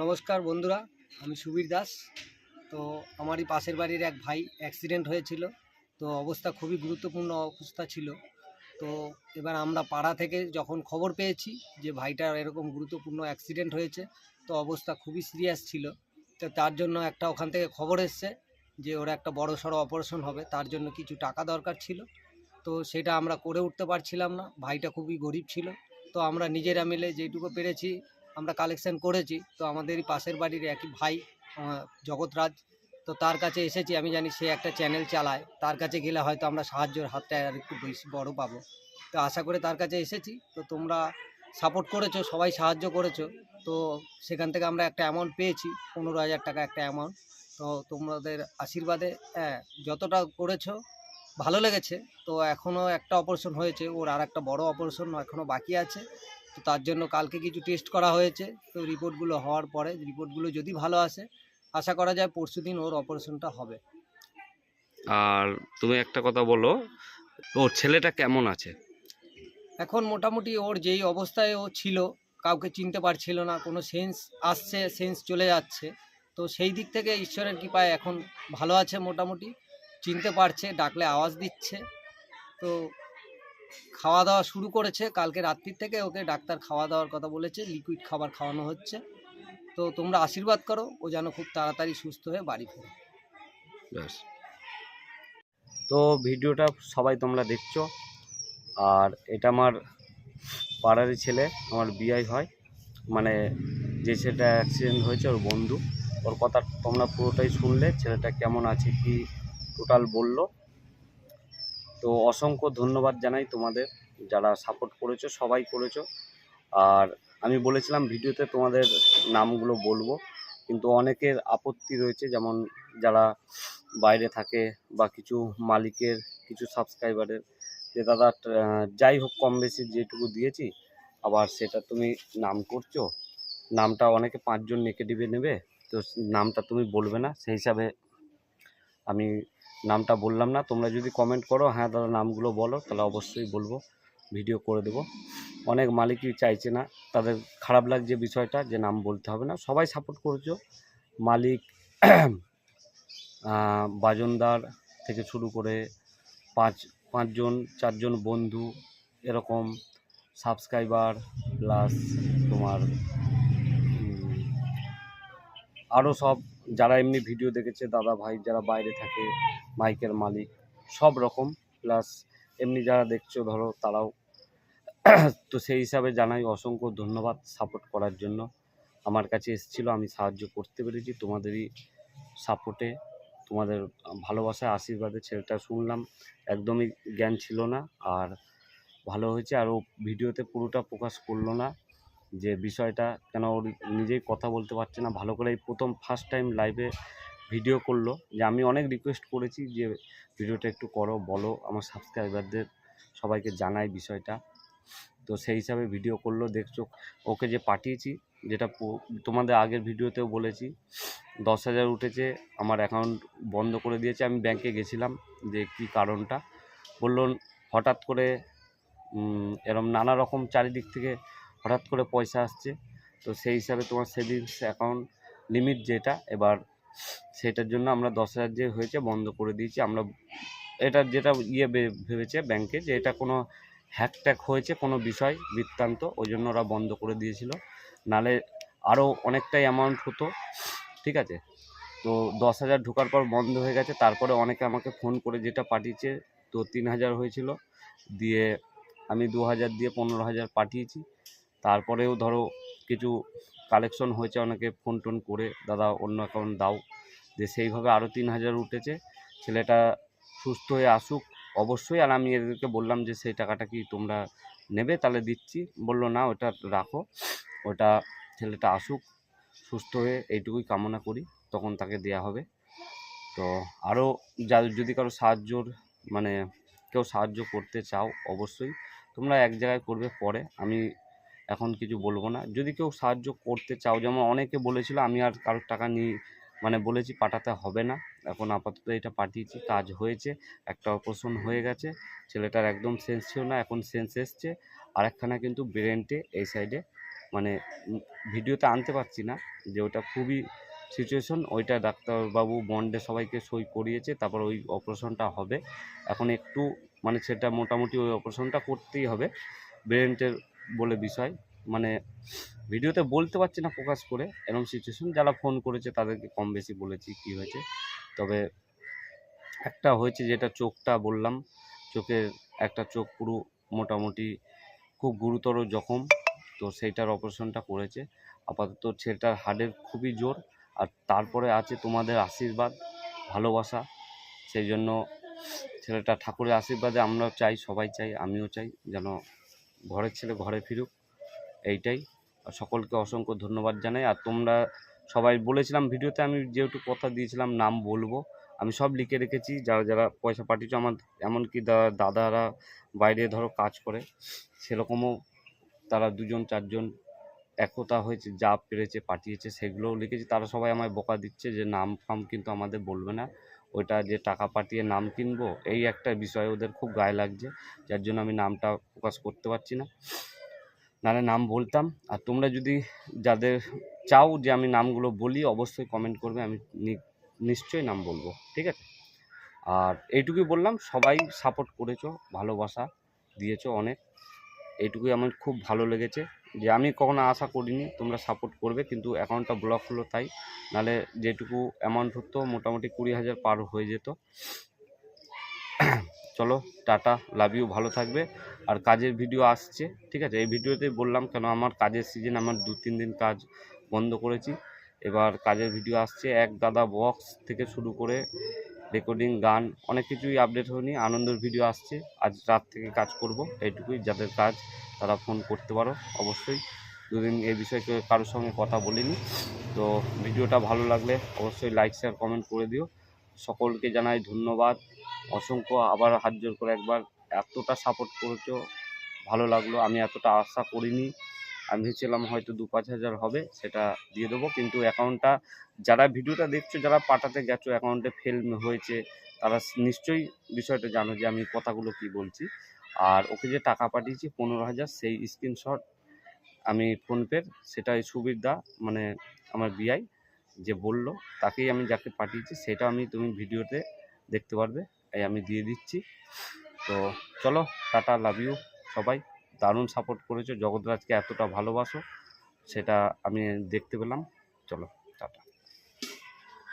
নমস্কার বন্ধুরা, আমি সুবীর দাস। তো আমারই পাশের বাড়ির এক ভাই অ্যাক্সিডেন্ট হয়েছিল, তো অবস্থা খুবই গুরুত্বপূর্ণ অবস্থা ছিল। তো এবার আমরা পাড়া থেকে যখন খবর পেয়েছি যে ভাইটার এরকম গুরুত্বপূর্ণ অ্যাক্সিডেন্ট হয়েছে, তো অবস্থা খুবই সিরিয়াস ছিল। তো তার জন্য একটা ওখান থেকে খবর এসছে যে ওর একটা বড় সড়ো অপারেশন হবে, তার জন্য কিছু টাকা দরকার ছিল। তো সেটা আমরা করে উঠতে পারছিলাম না, ভাইটা খুবই গরিব ছিল। তো আমরা নিজেরা মিলে যেটুকু পেরেছি আমরা কালেকশন করেছি। তো আমাদেরই পাশের বাড়ির একই ভাই জগৎরাজ, তো তার কাছে এসেছি। আমি জানি সে একটা চ্যানেল চালায়। তার কাছে গেলে হয়তো আমরা সাহায্যের হাতটা আর একটু বেশি বড়ো পাবো। তো আশা করে তার কাছে এসেছি। তো তোমরা সাপোর্ট করেছ, সবাই সাহায্য করেছ। তো সেখান থেকে আমরা একটা অ্যামাউন্ট পেয়েছি, পনেরো হাজার টাকা একটা অ্যামাউন্ট তো তোমাদের আশীর্বাদে হ্যাঁ যতটা করেছ, ভালো লেগেছে। তো এখনও একটা অপারেশন হয়েছে। ওর আর একটা বড়ো অপারেশন এখনও বাকি আছে। তো তার জন্য কালকে কিছু টেস্ট করা হয়েছে। তো রিপোর্টগুলো হওয়ার পরে রিপোর্টগুলো যদি ভালো আসে আশা করা যায় পরশু দিন ওর অপারেশনটা হবে। আর তুমি একটা কথা বলো ওর ছেলেটা কেমন আছে? এখন মোটামুটি ওর যেই অবস্থায় ও ছিল কাউকে চিনতে পারছিল না কোনো সেন্স আসছে সেন্স চলে যাচ্ছে। তো সেই দিক থেকে ঈশ্বরের কৃপায় এখন ভালো আছে মোটামুটি চিনতে পারছে ডাকলে আওয়াজ দিচ্ছে। তো খাওয়া দাওয়া শুরু করেছে। কালকে রাত্রির থেকে ওকে ডাক্তার খাওয়া দাওয়ার কথা বলেছে লিকুইড খাবার খাওয়ানো হচ্ছে। তো তোমরা আশীর্বাদ করো, ও যেন খুব তাড়াতাড়ি সুস্থ হয়ে বাড়ি ফেরে। তো ভিডিওটা সবাই তোমরা দেখছ। আর এটা আমার পাড়ারই ছেলে, আমার বিয়াই হয়। মানে যে ছেলেটা অ্যাক্সিডেন্ট হয়েছে, ওর বন্ধু। ওর কথা তোমরা পুরোটাই শুনলে, ছেলেটা কেমন আছে, কি টোটাল বলল। তো অসংখ্য ধন্যবাদ জানাই তোমাদের যারা সাপোর্ট করেছ, সবাই করেছ। আর আমি বলেছিলাম ভিডিওতে তোমাদের নামগুলো বলব, কিন্তু অনেকের আপত্তি রয়েছে, যেমন যারা বাইরে থাকে বা কিছু মালিকের, কিছু সাবস্ক্রাইবারের যে দাদা যাই হোক কম বেশি যেটুকু দিয়েছি, আবার সেটা তুমি নাম করছ, নামটা অনেকে পাঁচজন নেগেটিভে নেবে, তো নামটা তুমি বলবে না, সেই হিসাবে আমি নামটা বললাম না, তোমরা যদি কমেন্ট করো হ্যাঁ দাদা নামগুলো বলো, তাহলে অবশ্যই বলব ভিডিও করে দেবো। অনেক মালিকই চাইছে না, তাদের খারাপ লাগছে বিষয়টা, যে নাম বলতে হবে না। সবাই সাপোর্ট করছ। মালিক বাজনদার থেকে শুরু করে পাঁচ, পাঁচজন, চারজন বন্ধু, এরকম সাবস্ক্রাইবার প্লাস তোমার আরও সব যারা এমনি ভিডিও দেখেছে, দাদা ভাই যারা বাইরে থাকে, মাইকের মালিক, সব রকম। প্লাস এমনি যারা দেখছ, ধরো তারাও। তো সেই হিসাবে জানাই অসংখ্য ধন্যবাদ সাপোর্ট করার জন্য। আমার কাছে এসেছিল, আমি সাহায্য করতে পেরেছি। তোমাদেরই সাপোর্টে তোমাদের ভালোবাসা আশীর্বাদে ছেলেটা শুনলাম। একদমই জ্ঞান ছিল না, আর ভালো হয়েছে। আর ও ভিডিওতে পুরোটা প্রকাশ করল না। যে বিষয়টা কেন ওর নিজেই কথা বলতে পারছে না, ভালো করে এই প্রথম ফার্স্ট টাইম লাইভে ভিডিও করল। যে আমি অনেক রিকোয়েস্ট করেছি যে ভিডিওটা একটু করো, বলো আমার সাবস্ক্রাইবারদের সবাইকে জানাই বিষয়টা। তো সেই হিসাবে ভিডিও করল, দেখছ, ওকে যে পাঠিয়েছি, যেটা তোমাদের আগের ভিডিওতেও বলেছি, দশ হাজার উঠেছে, আমার অ্যাকাউন্ট বন্ধ করে দিয়েছে, আমি ব্যাংকে গেছিলাম, যে কী কারণটা, বলল হঠাৎ করে এরম নানা রকম চারিদিক থেকে হঠাৎ করে পয়সা আসছে, তো সেই হিসাবে তোমার সেভিংস অ্যাকাউন্ট লিমিট যেটা, এবার সেটার জন্য আমরা দশ হাজার যে হয়েছে বন্ধ করে দিয়েছি। আমরা এটা যেটা ইয়ে ভেবেছে ব্যাংকে যে এটা কোনো হ্যাক ট্যাক হয়েছে, কোনো বিষয়, বৃত্তান্ত, ওই জন্য ওরা বন্ধ করে দিয়েছিল। নালে আরও অনেকটাই অ্যামাউন্ট হতো, ঠিক আছে? তো দশ হাজার ঢোকার পর বন্ধ হয়ে গেছে, তারপরে অনেকে আমাকে ফোন করে যেটা পাঠিয়েছে, তো তিন হাজার হয়েছিল। দিয়ে আমি দু হাজার দিয়ে পনেরো হাজার পাঠিয়েছি। তারপরেও ধরো কিছু কালেকশন হয়েছে অনেকে ফোন টোন করে, দাদা, অন্য অ্যাকাউন্ট দাও। যে সেইভাবে আরও তিন হাজার উঠেছে। ছেলেটা সুস্থ হয়ে আসুক, অবশ্যই। আর আমি এদেরকে বললাম যে, সেই টাকাটা কি তোমরা নেবে? তাহলে দিচ্ছি। বলল, না, ওটা রাখো। ওটা ছেলেটা আসুক, সুস্থ হয়ে এইটুকুই কামনা করি। তখন তাকে দেয়া হবে। তো আরও যা, যদি কারও সাহায্যর মানে কেউ সাহায্য করতে চাও, অবশ্যই। তোমরা এক জায়গায় করবে পরে। আমি এখন কিছু বলব না। যদি কেউ সাহায্য করতে চাও, যেমন অনেকে বলেছিল আমি আর কারোর টাকা নিয়ে মানে বলেছি পাঠাতে হবে না। এখন আপাতত এটা পাঠিয়েছি, কাজ হয়েছে, একটা অপারেশন হয়ে গেছে। ছেলেটার একদম সেন্স ছিল না, এখন সেন্স এসছে। আর একখানা কিন্তু ব্রেনটে এই সাইডে মানে ভিডিওতে আনতে পারছি না যে ওটা খুবই সিচুয়েশন ওইটা ডাক্তারবাবু বন্ডে সবাইকে সই করিয়েছে, তারপর ওই অপারেশনটা হবে। এখন একটু মানে সেটা মোটামুটি ওই অপারেশনটা করতেই হবে। ব্রেনটের বলে বিষয়। মানে ভিডিওতে বলতে পারছি না প্রকাশ করে এরকম সিচুয়েশন যারা ফোন করেছে তাদেরকে কম বেশি বলেছি কী হয়েছে। তবে একটা হয়েছে যেটা চোখটা বললাম, চোখের একটা চোখ পুরো মোটামুটি খুব গুরুতর জখম, তো সেইটার অপারেশনটা করেছে। আপাতত ছেলেটার হাড়ের খুবই জোর, আর তারপরে আছে তোমাদের আশীর্বাদ, ভালোবাসা। সেই জন্য ছেলেটা ঠাকুরের আশীর্বাদে আমরাও চাই, সবাই চাই, আমিও চাই যেন ঘরের ছেলে ঘরে ফিরুক, এইটাই। সকলকে অসংখ্য ধন্যবাদ জানাই। আর তোমরা সবাই বলেছিলাম ভিডিওতে, আমি যেহেতু কথা দিয়েছিলাম, নাম বলব। আমি সব লিখে রেখেছি, যারা যারা পয়সা পাঠিয়েছো, আমার এমনকি দাদারা বাইরে ধরো কাজ করে, সেরকমও তারা দুজন, চারজন একতা হয়েছে, যা পেরেছে, পাঠিয়েছে, সেগুলোও লিখেছি। তারা সবাই আমায় বকা দিচ্ছে যে, নাম ফাম কিন্তু আমাদের বলবে না। ওইটা যে টাকা পাঠিয়ে নাম কিনবো, এই একটা বিষয় ওদের খুব গায়ে লাগছে, যার জন্য আমি নামটা প্রকাশ করতে পারছি না। নাহলে নাম বলতাম। আর তোমরা যদি যাদের চাও যে আমি নামগুলো বলি, অবশ্যই কমেন্ট করবে, আমি নিশ্চয়ই নাম বলব, ঠিক আছে? আর এইটুকুই বললাম, সবাই সাপোর্ট করেছ, ভালোবাসা দিয়েছ অনেক। এইটুকুই আমার খুব ভালো লেগেছে যে আমি কখনো আশা করিনি তোমরা সাপোর্ট করবে, কিন্তু অ্যাকাউন্টটা ব্লক হলো তাই। নাহলে যেটুকু অ্যামাউন্ট হতো মোটামুটি কুড়ি হাজার পার হয়ে যেত। চলো, টাটা লাভ ইউ ভালো থাকবে। আর কাজের ভিডিও আসছে, ঠিক আছে? এই ভিডিওতে বললাম কেন আমার কাজের সিজন আমার দু তিন দিন কাজ বন্ধ করেছি। এবার কাজের ভিডিও আসছে, এক দাদা বক্স থেকে শুরু করে রেকর্ডিং গান, অনেক কিছুই আপডেট হয়নি, আনন্দের ভিডিও আসছে। আজ রাত থেকে কাজ করব, এইটুকুই, যাদের কাজ, তারা ফোন করতে পারো, অবশ্যই। দুদিন এই বিষয়ে কারোর সঙ্গে কথা বলিনি। তো ভিডিওটা ভালো লাগলে অবশ্যই লাইক শেয়ার কমেন্ট করে দিও। সকলকে জানাই ধন্যবাদ। অসংখ্য আবার হাত জোর করে একবার এতটা সাপোর্ট করেছ, ভালো লাগল। আমি এতটা আশা করিনি। আমি ভেবেছিলাম হয়তো দু পাঁচ হাজার হবে, সেটা দিয়ে দেবো। কিন্তু অ্যাকাউন্টটা যারা ভিডিওটা দেখছ, যারা পাঠাতে গেছো অ্যাকাউন্টে ফেল হয়েছে, তারা নিশ্চয়ই বিষয়টা জানো যে আমি কথাগুলো কি বলছি। আর ওকে যে টাকা পাঠিয়েছি পনেরো হাজার, সেই স্ক্রিনশট আমি ফোনপের, সেটাই সুবিধা মানে আমার বিআই, যে বলল, তাকেই আমি যাকে পাঠিয়েছি সেটা আমি তুমি ভিডিওতে দেখতে পারবে এই আমি দিয়ে দিচ্ছি। তো চলো, টাটা লাভ ইউ সবাই। দারুণ সাপোর্ট করেছ। জগৎরাজকে এতটা ভালোবাসো সেটা আমি দেখতে পেলাম। চলো।